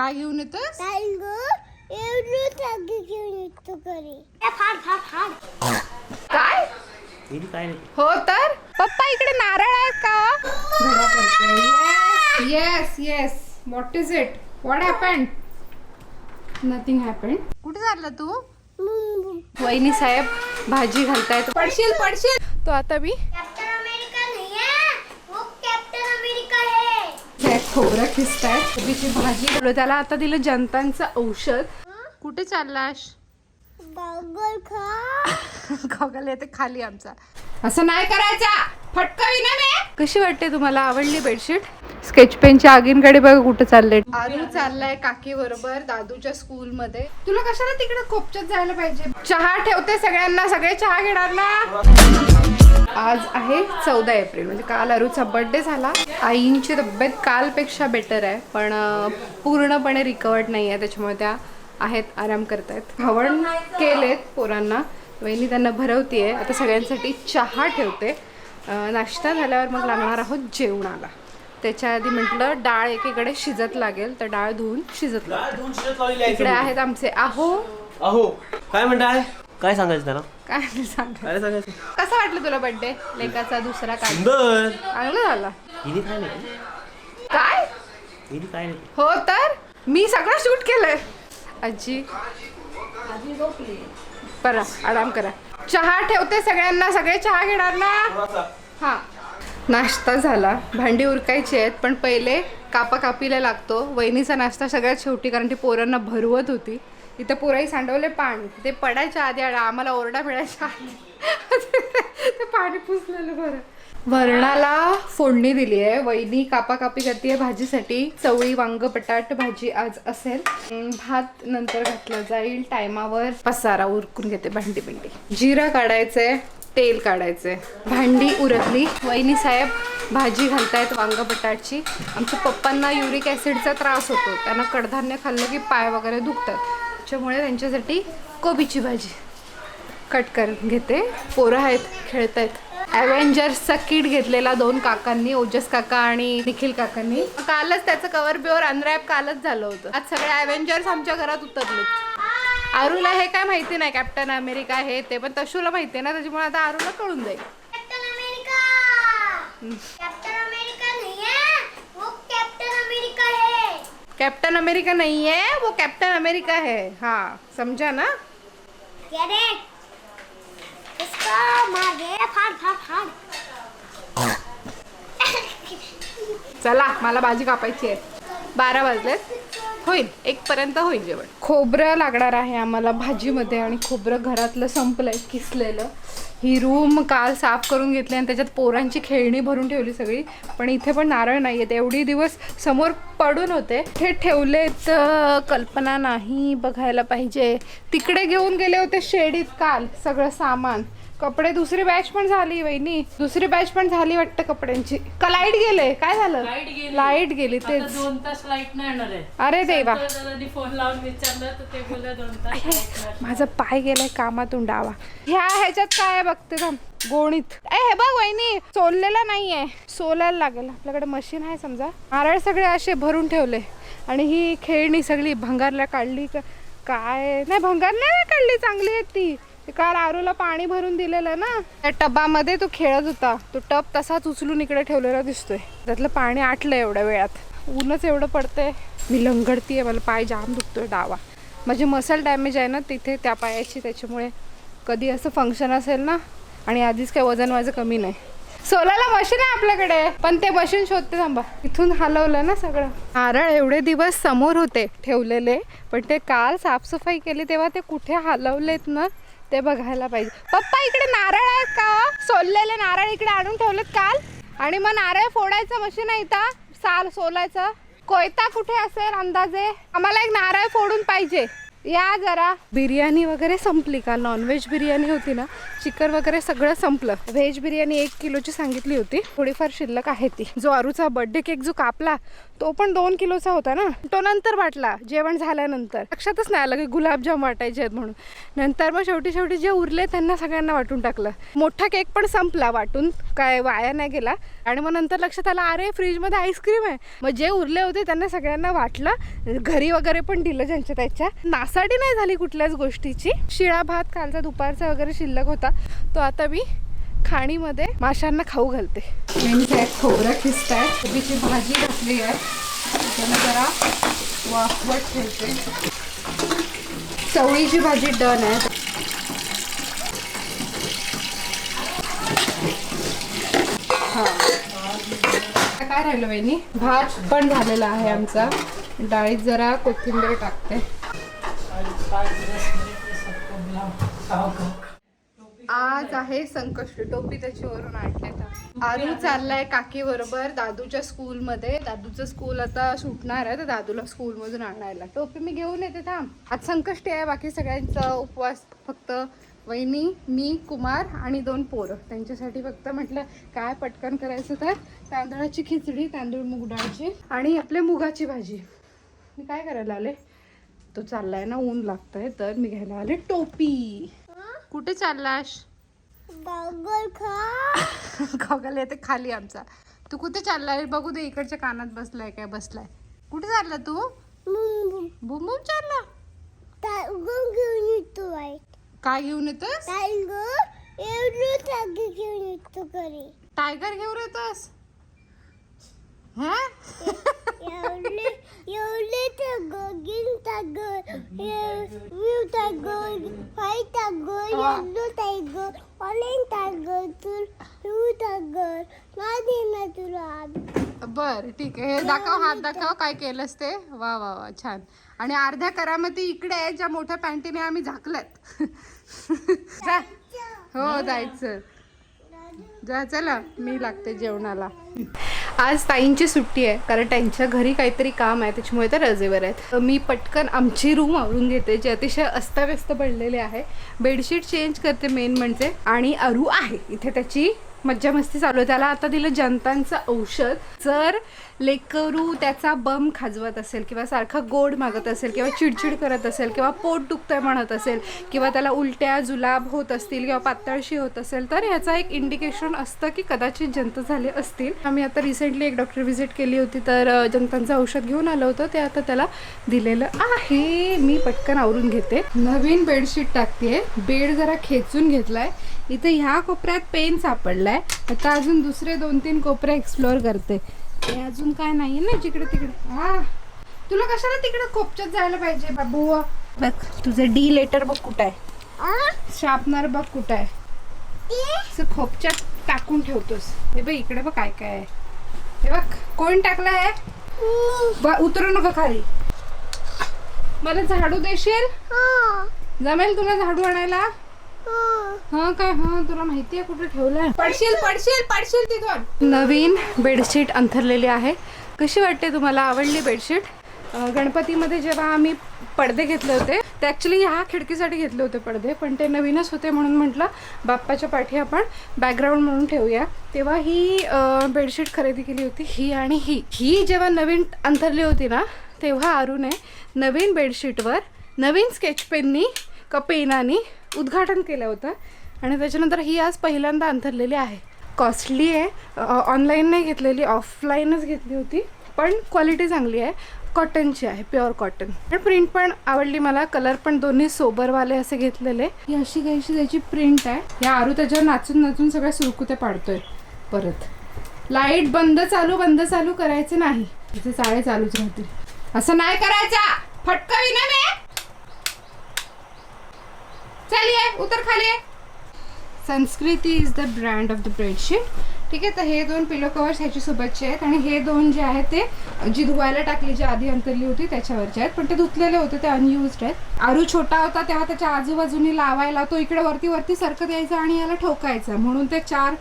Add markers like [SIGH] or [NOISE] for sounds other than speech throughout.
काय घेऊन येतोस? येतो घरी. फाड फाड फाड. काय? हो तर? पप्पा इकडे नारळ आहेत का yes yes what is it what happen nothing happen कुठे चालला तू? वहिनी साहेब भाजी घालतायत. पडशील पडशील. तो आता मी कॅप्टन अमेरिका नाही आहे वो कॅप्टन अमेरिका है हे खोबरं खिसतायत कोबीची भाजी. त्याला आता दिलं जनतांचं औषध. कुठे खा. [LAUGHS] गॉगल येते खाली आमचा. असं नाही करायचा. फटकावी ना मी. कशी वाटते तुम्हाला? आवडली बेडशीट? स्केच पेनच्या आगींकडे बघा कुठे चालले. आरू चाललाय काकी बरोबर दादूच्या स्कूल मध्ये तुला कशाला तिकडे खोपच्यात जायला पाहिजे? चहा ठेवते सगळ्यांना. सगळे चहा घेणार ना? आज आहे चौदा एप्रिल म्हणजे काल अरूचा बर्थडे झाला. आईंची तब्येत कालपेक्षा बेटर आहे पण पूर्णपणे रिकवर्ड नाही आहे त्याच्यामुळे त्या आहेत आराम करतायत. हवण केलेत पोरांना वहिनी त्यांना भरवतीये. आता सगळ्यांसाठी चहा ठेवते. नाश्ता झाल्यावर मग लागणार आहोत जेवणाला. त्याच्या आधी म्हटलं डाळ एकीकडे शिजत लागेल तर डाळ धुवून शिजत लागेल आहे इकडे आहेत आमचे आहो. अहो काय म्हणताय काय सांगायचं त्याला? काय नाही सांग काय सांगायचं? कसा वाटलं तुला बर्थडे लेकाचा दुसरा काय? सुंदर. चांगला झाला. हिने काय नाही. काय? हिने काय नाही. हो तर? मी सगळं शूट केलंय. आजी. बरं आराम करा. चहा ठेवते सगळ्यांना. सगळे चहा घेणार ना? हा. नाश्ता झाला. भांडी उरकायची आहेत पण पहिले कापा कापीला लागतो. वहिनीचा नाश्ता सगळ्यात शेवटी कारण ती पोरांना भरवत होती. इथं पुराई सांडवले पाणी. ते पडायच्या आधी आणि आम्हाला ओरडा मिळायच्या आधी. ते पाणी पुसलेलं बरं. वरणाला फोडणी दिली आहे वहिनी कापा कापी करते भाजीसाठी. चवळी वांग बटाट भाजी आज असेल. भात नंतर घातलं जाईल. टायमावर पसारा उरकून घेते भांडी बिंडी. जिरा काढायचंय तेल काढायचंय. भांडी उरकली. वहिनी साहेब भाजी घालतायत वांग बटाटची. आमच्या पप्पांना युरिक ॲसिडचा त्रास होतो. त्यांना कडधान्य खाल्लं की पाय वगैरे दुखतात. त्याच्यामुळे त्यांच्यासाठी कोबीची भाजी कट करून घेते. पोरं आहेत खेळतायत. अव्हेंजर्सचा किट घेतलेला दोन काकांनी ओजस काका आणि निखिल काकांनी. कालच त्याचं कवर बिवर अनरॅप कालच झालं होतं. आज सगळे अव्हेंजर्स आमच्या घरात उतरलेत. आरूला हे काय माहिती नाही कॅप्टन अमेरिका हे ते पण तशूला माहिती आहे ना त्याच्यामुळे आता आरूला कळून जाईल कॅप्टन अमेरिका कॅप्टन अमेरिका नहीं है वो कॅप्टन अमेरिका है कॅप्टन अमेरिका नहीं है वो कॅप्टन अमेरिका है। हाँ समझा ना? फाड़ फाड़ फाड़। चला मला भाजी कापायची आहे. बारा वाजलेत. होईल एक पर्यंत होईल जेवण. खोबरं लागणार आहे आम्हाला भाजीमध्ये आणि खोबरं घरातलं संपलंय किसलेलं. ही रूम काल साफ करून घेतली आणि त्याच्यात पोरांची खेळणी भरून ठेवली सगळी. पण इथे पण नारळ नाही आहेत एवढी दिवस समोर पडून होते. हे ठेवलेत कल्पना नाही बघायला पाहिजे. तिकडे घेऊन गेले होते शेडीत काल सगळं सामान. कपडे दुसरी बॅच पण झाली वहिनी. दुसरी बॅच पण झाली वाटतं कपड्यांची. का लाइट गेले? काय झालं? लाइट गेली. लाइट गेली आता तेच. दोन तास लाइट नाही येणार आहे. अरे देवा. दादांनी फोन लावून विचारलं तर ते बोलले दोन तास light नाही येणार. माझा पाय गेलाय कामातून डावा. ह्या ह्याच्यात काय आहे बघते थांब. गोणीत. ए हे बघ वहिनी सोललेला नाहीये. सोलायला लागेल. आपल्याकडे मशीन आहे समजा. नारळ सगळे असे भरून ठेवले. आणि ही खेळणी सगळी भंगारला काढली. का काय? नाही भंगारला नाही काढली चांगली आहे ती. ते काल आरूला पाणी भरून दिलेलं ना त्या टबामध्ये तो खेळत होता. तो टब तसाच उचलून इकडे ठेवलेला दिसतोय. त्यातलं पाणी आटलं एवढ्या वेळात. ऊनच एवढं पडतंय. मी लंगडतीये मला पाय जाम दुखतोय डावा. माझे मसल डॅमेज आहे ना तिथे त्या पायाची त्याच्यामुळे कधी असं फंक्शन असेल ना आणि आधीच काय वजन माझं कमी नाही. सोलाला मशीन आहे आपल्याकडे पण ते मशीन शोधते थांबा. इथून हलवलं ना सगळं. नारळ एवढे दिवस समोर होते ठेवलेले पण ते काल साफसफाई केली तेव्हा ते कुठे हलवलेत ना ते बघायला पाहिजे. पप्पा इकडे नारळ आहेत का? सोललेले नारळ इकडे आणून ठेवलेत काल. आणि मग नारळ फोडायचं मशीन आहे का साल सोलायचं. कोयता कुठे असेल अंदाजे? आम्हाला एक नारळ फोडून पाहिजे. या जरा. बिर्याणी वगैरे संपली का? नॉनव्हेज बिर्याणी होती ना? चिकन वगैरे सगळं संपलं. व्हेज बिर्याणी एक किलोची सांगितली होती. थोडीफार शिल्लक आहे ती. जो अरूचा बर्थडे केक जो कापला तो पण दोन किलोचा होता ना? तो नंतर वाटला जेवण झाल्यानंतर. लक्षातच नाही आलं की गुलाबजाम वाटायचे आहेत म्हणून. नंतर मग शेवटी शेवटी जे उरले त्यांना सगळ्यांना वाटून टाकलं. मोठा केक पण संपला वाटून काय वाया नाही गेला. आणि मग नंतर लक्षात आलं अरे फ्रीजमध्ये आईस्क्रीम आहे. मग जे उरले होते त्यांना सगळ्यांना वाटलं. घरी वगैरे पण दिलं ज्यांच्या त्याच्या. नासाडी नाही झाली कुठल्याच गोष्टीची. शिळा भात कालचा दुपारचा वगैरे शिल्लक होता. तो आता मी खाणीमध्ये माशांना खाऊ घालते. मेनचे आहेत? खोबरं खिस्त आहे कोबीची भाजी घातली आहे. त्याला जरा वाफवत ठेवते. चवळीची भाजी डन आहे. हा. आता काय राहिलं वहिनी? भात पण झालेला आहे आमचा. डाळीत जरा कोथिंबीर टाकते. आज आहे संकष्टी टोपी त्याच्यावरून आणले आरू चाललाय काकी बरोबर दादूच्या स्कूलमध्ये. दादूचं स्कूल आता सुटणार आहे तर दादूला स्कूलमधून आणायला. टोपी मी घेऊन येते थांब. आज संकष्टी आहे बाकी सगळ्यांचा उपवास फक्त वहिनी मी कुमार आणि दोन पोरं. त्यांच्यासाठी फक्त म्हटलं काय पटकन करायचं तर? तांदळाची खिचडी तांदूळ मूग डाळची आणि आपल्या मुगाची भाजी. मी काय करायला आले? तो चाललाय ना ऊन लागतंय तर मी घ्यायला आले टोपी. कुठे चाललास? गॉगल येते [LAUGHS] खाली आमचा. तू कुठे चाललाय? बघू दे इकडच्या कानात बसलाय काय बसलाय. कुठे चालला तू? बुम बुम चालला? काय घेऊन येतोस? टायगर एवढं टायगर घेऊन येतो घरी. टायगर घेऊन येतोस हा एवढे एवढे tiger green tiger blue tiger white tiger yellow tiger orange tiger blue tiger माझे ना तुला बर ठीक आहे हे दाखव हात दाखव काय केलंस ते? वा वा वा छान. आणि अर्ध्या करामती इकडे आहे ज्या मोठ्या पॅन्टीने आम्ही झाकल्यात. हो जायचं. जा चला. मी लागते जेवणाला. आज ताईंची सुट्टी आहे कारण त्यांच्या घरी काहीतरी काम आहे त्याच्यामुळे त्या रजेवर आहेत. मी पटकन आमची रूम आवरून घेते जे अतिशय अस्ताव्यस्त पडलेले आहे. बेडशीट चेंज करते मेन म्हणजे आणि अरू आहे. इथे त्याची मज्जा मस्ती चालू आहे. त्याला आता दिलं जनतांचं औषध. जर लेकरू त्याचा बम खाजवत असेल किंवा सारखा गोड मागत असेल किंवा चिडचिड करत असेल किंवा पोट दुखतंय म्हणत असेल किंवा त्याला उलट्या जुलाब होत असतील किंवा पातळशी होत असेल तर ह्याचा एक इंडिकेशन असतं की कदाचित जंत झाले असतील. आम्ही आता रिसेंटली एक डॉक्टर व्हिजिट केली होती तर जंतांचं औषध घेऊन आलं होतं. ते आता त्याला दिलेलं आहे. मी पटकन आवरून घेते. नवीन बेडशीट टाकते बेड जरा खेचून घेतलाय. इथे ह्या कोपऱ्यात पेन सापडलाय. आता अजून दुसरे दोन तीन कोपरे एक्सप्लोअर करते. हे अजून काय नाही ना जिकडे तिकडे. हा. तुला कशाला तिकडे खोपच्यात जायला पाहिजे बाबू? बघ तुझं डी लेटर बघ कुठं आहे. शार्पनर बघ कुठं आहे. खोपच्यात टाकून ठेवतोस. हे बघ इकडे बघ काय काय आहे. हे बघ कोण टाकलंय ब- उतरू नका खाली. मला झाडू देशील? जमेल तुला झाडू आणायला? हा काय हा तुला माहिती आहे कुठे ठेवलंय? पडशील पडशील पडशील तिथून. नवीन बेडशीट अंथरलेली आहे. कशी वाटते तुम्हाला आवडली बेडशीट? गणपतीमध्ये जेव्हा आम्ही पडदे घेतले होते ते ॲक्च्युली ह्या खिडकीसाठी घेतले होते पडदे पण ते नवीनच होते म्हणून म्हटलं बाप्पाच्या पाठी आपण बॅकग्राऊंड म्हणून ठेवूया. तेव्हा ही बेडशीट खरेदी केली होती ही आणि ही. ही जेव्हा नवीन अंथरली होती ना तेव्हा अरुणे नवीन बेडशीटवर नवीन स्केच पेननी का पेनानी उद्घाटन केलं होतं. आणि त्याच्यानंतर ही आज पहिल्यांदा अंथरलेली आहे. कॉस्टली आहे. ऑनलाईन नाही घेतलेली ऑफलाईनच घेतली होती. पण क्वालिटी चांगली आहे. कॉटनची आहे प्युअर कॉटन पण प्रिंट पण आवडली मला. कलर पण दोन्ही सोबरवाले असे घेतलेले. ही अशी काहीशी त्याची प्रिंट आहे. या आरू त्याच्यावर नाचून नाचून सगळ्या सुरकुत्या पाडतोय. परत. लाइट बंद चालू बंद चालू करायचं नाही. तिथे चाळे चालूच राहतील. असं नाही करायचा. फटका मी चलिए उतर खाली। Sanskruti is the brand of the bedsheet ठीक आहे तर हे दोन पिलो कवर्स ह्याची सोबतचे आहेत. आणि हे दोन जे आहेत ते जी धुवायला टाकली जी आधी अंतरली होती त्याच्यावरचे आहेत. पण ते धुतलेले होते ते अनयुज्ड आहेत. आरू छोटा होता तेव्हा त्याच्या आजूबाजूनी लावायला तो इकडे वरती वरती सरकत यायचा आणि याला ठोकायचा. म्हणून ते चार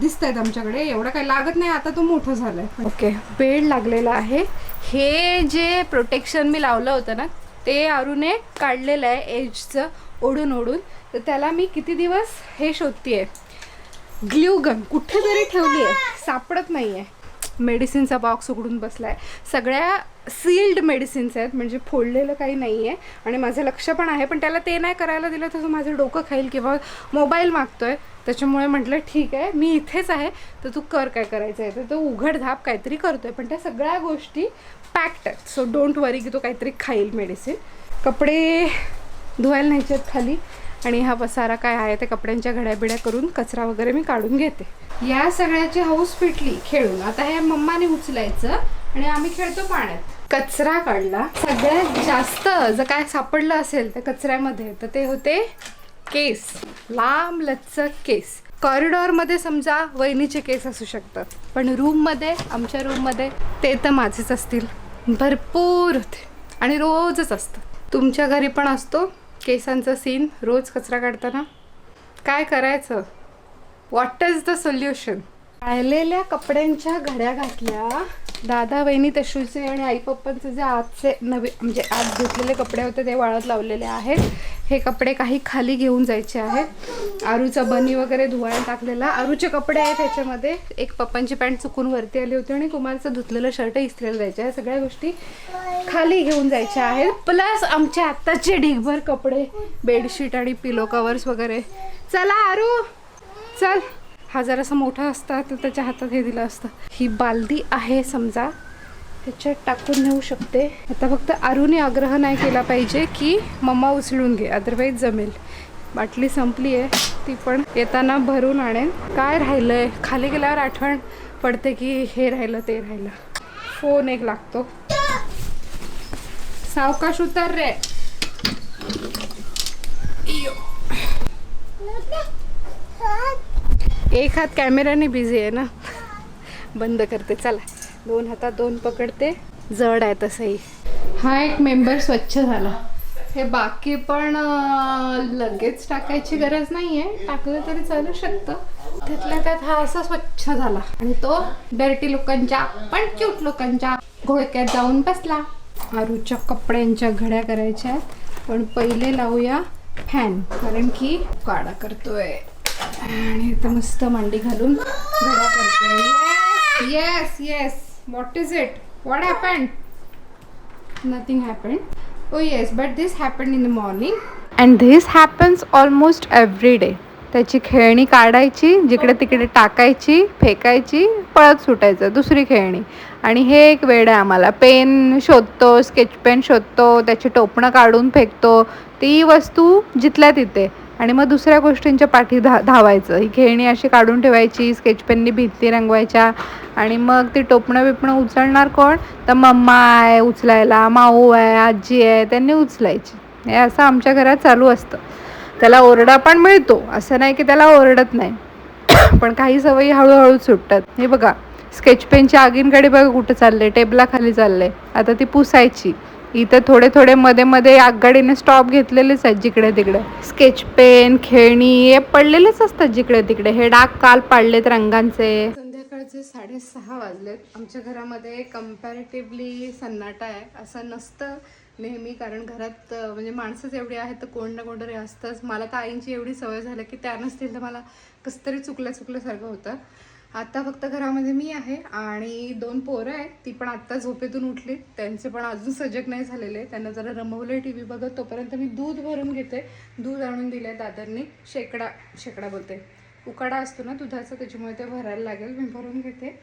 दिसत आहेत आमच्याकडे. एवढं काही लागत नाही आता तो मोठं झालाय. ओके बेड लागलेला आहे. हे जे प्रोटेक्शन मी लावलं होतं ना ते आरूने काढलेलं आहे एजचं. ओढून ओढून. तर त्याला मी किती दिवस हे शोधतीये? ग्ल्यू गन कुठेतरी ठेवली आहे सापडत नाही आहे मेडिसिनचा बॉक्स उघडून बसला आहे सगळ्या सील्ड मेडिसिन्स आहेत म्हणजे फोडलेलं काही नाही आहे आणि माझं लक्ष पण आहे पण त्याला ते नाही करायला दिलं तर तो माझं डोकं खाईल किंवा मोबाईल मागतो आहे त्याच्यामुळे म्हटलं ठीक आहे मी इथेच आहे. तर तू कर काय करायचं आहे. तर तो उघडधाप काहीतरी करतो आहे पण त्या सगळ्या गोष्टी पॅक्ट आहेत. सो डोंट वरी की तो काहीतरी खाईल मेडिसिन कपडे धुवायला न्यायचे आहेत खाली. आणि हा पसारा काय आहे ते कपड्यांच्या घड्याबिड्या करून कचरा वगैरे मी काढून घेते. या सगळ्याची हौस फिटली खेळून. आता हे मम्माने उचलायचं आणि आम्ही खेळतो पाण्यात. कचरा काढला. सगळ्यात जास्त जर काय सापडलं असेल त्या कचऱ्यामध्ये तर ते होते केस. लांब लचक केस. कॉरिडॉरमध्ये समजा वहिनीचे केस असू शकतात पण रूममध्ये आमच्या रूममध्ये ते तर माझेच असतील. भरपूर होते. आणि रोजच असतं. तुमच्या घरी पण असतो केसांचा सीन रोज कचरा काढताना? काय करायचं? व्हॉट इज द सोल्युशन राहिलेल्या कपड्यांच्या घड्या घातल्या. दादा वहिनी तशूचे आणि आई पप्पांचे जे आजचे नवे म्हणजे आज धुतलेले कपडे होते ते वाळत लावलेले आहेत. हे कपडे काही खाली घेऊन जायचे आहेत. आरूचा बनी वगैरे धुवायला टाकलेला. आरूचे कपडे आहेत ह्याच्यामध्ये. एक पप्पांची पॅन्ट चुकून वरती आली होती आणि कुमारचं धुतलेलं शर्ट इस्त्रीला जायचं आहे सगळ्या गोष्टी खाली घेऊन जायच्या आहेत. प्लस आमचे आत्ताचे ढिगभर कपडे बेडशीट आणि पिलो कवर्स वगैरे. चला आरू चल. हा जरासा मोठा असता तर त्याच्या हातात हे दिलं असतं. ही बालदी आहे समजा. त्याच्यात टाकून नेऊ शकते. आता फक्त आरूने आग्रह नाही केला पाहिजे की मम्मा उचलून घे अदरवाईज जमेल. बाटली संपली आहे ती पण येताना भरून आणेन. काय राहिलंय? खाली गेल्यावर आठवण पडते की हे राहिलं ते राहिलं. फोन एक लागतो. सावकाश उतर रे. एक हात कॅमेऱ्याने बिझी आहे ना? बंद करते चला. दोन हातात दोन पकडते. जड आहे तसंही. हा एक मेंबर स्वच्छ झाला. हे बाकी पण लगेच टाकायची गरज नाही आहे टाकलं तरी चालू शकतं. त्यातल्या त्यात हा असा स्वच्छ झाला. आणि तो डर्टी लोकांच्या पण क्यूट लोकांच्या घोळक्यात जाऊन बसला. आरूच्या कपड्यांच्या घड्या करायच्या आहेत. पण पहिले लावूया फॅन कारण की काडा करतोय. आणि इथं मस्त मांडी घालून घड्या करतोय. Yes yes what is it what happen nothing happened. Oh yes but this happened in the morning. And this happens almost every day. त्याची खेळणी काढायची जिकडे तिकडे टाकायची फेकायची पळत सुटायचं दुसरी खेळणी. आणि हे एक वेळ आहे आम्हाला. पेन शोधतो स्केच पेन शोधतो त्याची टोपणं काढून फेकतो. ती वस्तू जिथल्या तिथे. आणि मग दुसऱ्या गोष्टींच्या पाठी धा धावायचं. ही खेळणी अशी काढून ठेवायची स्केच पेननी भिंती रंगवायच्या आणि मग ती टोपणं बिपणं उचलणार कोण? तर मम्मा आहे उचलायला माऊ आहे आजी आहे त्यांनी उचलायची. हे असं आमच्या घरात चालू असतं. त्याला ओरडा पण मिळतो. असं नाही की त्याला ओरडत नाही. पण काही सवयी हळूहळू सुटतात. हे बघा स्केच पेनच्या आगींकडे बघा कुठं चालले टेबलाखाली चालले आता ती पुसायची. इथं थोडे थोडे मध्ये मध्ये आगगाडीने स्टॉप घेतलेलेच आहेत जिकडे तिकडे. स्केच पेन खेळणी हे पडलेलेच असतात जिकडे तिकडे. हे डाग काल पाडलेत रंगांचे. संध्याकाळचे साडेसहा वाजलेत. आमच्या घरामध्ये कम्पॅरेटिव्हली सन्नाटा आहे. असं नसतं नेहमी कारण घरात म्हणजे माणसंच एवढी आहेत तर कोण ना कोणतरी असतंच. मला तर आईंची एवढी सवय झाली की त्या नसतील तर मला कसं तरी चुकल्या चुकल्यासारखं होतं. आता फक्त घरामध्ये मी आहे आणि दोन पोरं आहेत ती पण आत्ता झोपेतून उठली. त्यांचे पण अजून सजग नाही झालेले. त्यांना जरा रमवलं टी व्ही बघत. तोपर्यंत मी दूध भरून घेते. दूध आणून दिलं आहे दादरनी. शेकडा शेकडा बोलते. उकाडा असतो ना दुधाचा त्याच्यामुळे ते भरायला लागेल. मी भरून घेते.